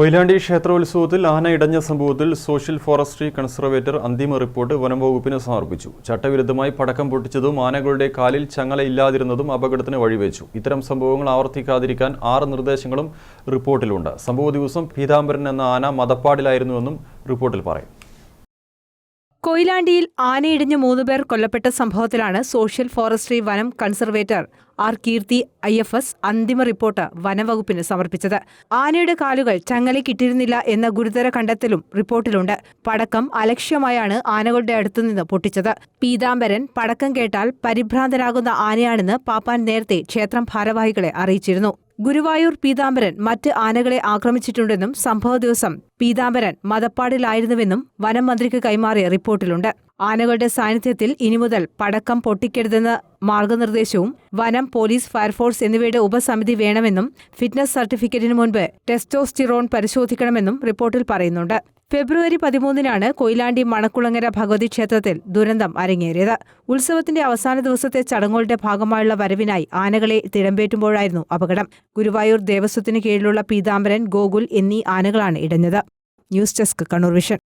കൊയിലാണ്ടി ക്ഷേത്രോത്സവത്തിൽ ആന ഇടഞ്ഞ സംഭവത്തിൽ സോഷ്യൽ ഫോറസ്ട്രി കൺസർവേറ്റർ അന്തിമ റിപ്പോർട്ട് വനം വകുപ്പിന് സമർപ്പിച്ചു. ചട്ടവിരുദ്ധമായി പടക്കം പൊട്ടിച്ചതും ആനകളുടെ കാലിൽ ചങ്ങല ഇല്ലാതിരുന്നതും അപകടത്തിന് വഴിവെച്ചു. ഇത്തരം സംഭവങ്ങൾ ആവർത്തിക്കാതിരിക്കാൻ ആറ് നിർദ്ദേശങ്ങളും റിപ്പോർട്ടിലുണ്ട്. സംഭവ ദിവസം പീതാംബരൻ എന്ന ആന മതപ്പാടിലായിരുന്നുവെന്നും റിപ്പോർട്ടിൽ പറയും. കൊയിലാണ്ടിയിൽ ആനയിടിഞ്ഞ് മൂന്നുപേർ കൊല്ലപ്പെട്ട സംഭവത്തിലാണ് സോഷ്യൽ ഫോറസ്ട്രി വനം conservator R Keerthi I F S അന്തിമ റിപ്പോർട്ട് വനംവകുപ്പിന് സമർപ്പിച്ചത്. ആനയുടെ കാലുകൾ ചങ്ങലയ്ക്കിട്ടിരുന്നില്ല എന്ന ഗുരുതര കണ്ടെത്തലും റിപ്പോർട്ടിലുണ്ട്. പടക്കം അലക്ഷ്യമായാണ് ആനകളുടെ അടുത്തുനിന്ന് പൊട്ടിച്ചത്. പീതാംബരൻ പടക്കം കേട്ടാൽ പരിഭ്രാന്തരാകുന്ന ആനയാണെന്ന് പാപ്പാൻ നേരത്തെ ക്ഷേത്രം ഭാരവാഹികളെ അറിയിച്ചിരുന്നു. ഗുരുവായൂർ പീതാംബരൻ മറ്റ് ആനകളെ ആക്രമിച്ചിട്ടുണ്ടെന്നും സംഭവ ദിവസം പീതാംബരൻ മതപ്പാടിലായിരുന്നുവെന്നും വനം മന്ത്രിക്ക് കൈമാറിയ റിപ്പോർട്ടിലുണ്ട്. ആനകളുടെ സാന്നിധ്യത്തിൽ ഇനി മുതൽ പടക്കം പൊട്ടിക്കരുതെന്ന് മാർഗനിർദ്ദേശവും വനം പോലീസ് ഫയർഫോഴ്സ് എന്നിവയുടെ ഉപസമിതി വേണമെന്നും ഫിറ്റ്നസ് സർട്ടിഫിക്കറ്റിന് മുൻപ് ടെസ്റ്റോസ്റ്റിറോൺ പരിശോധിക്കണമെന്നും റിപ്പോർട്ടിൽ പറയുന്നുണ്ട്. ഫെബ്രുവരി പതിമൂന്നിനാണ് കൊയിലാണ്ടി മണക്കുളങ്ങര ഭഗവതി ക്ഷേത്രത്തിൽ ദുരന്തം അരങ്ങേറിയത്. ഉത്സവത്തിന്റെ അവസാന ദിവസത്തെ ചടങ്ങുകളുടെ ഭാഗമായുള്ള വരവിനായി ആനകളെ തിടമ്പേറ്റുമ്പോഴായിരുന്നു അപകടം. ഗുരുവായൂർ ദേവസ്വത്തിന് കീഴിലുള്ള പീതാംബരൻ ഗോകുൽ എന്നീ ആനകളാണ് ഇടഞ്ഞത്. News desk Kannur vision.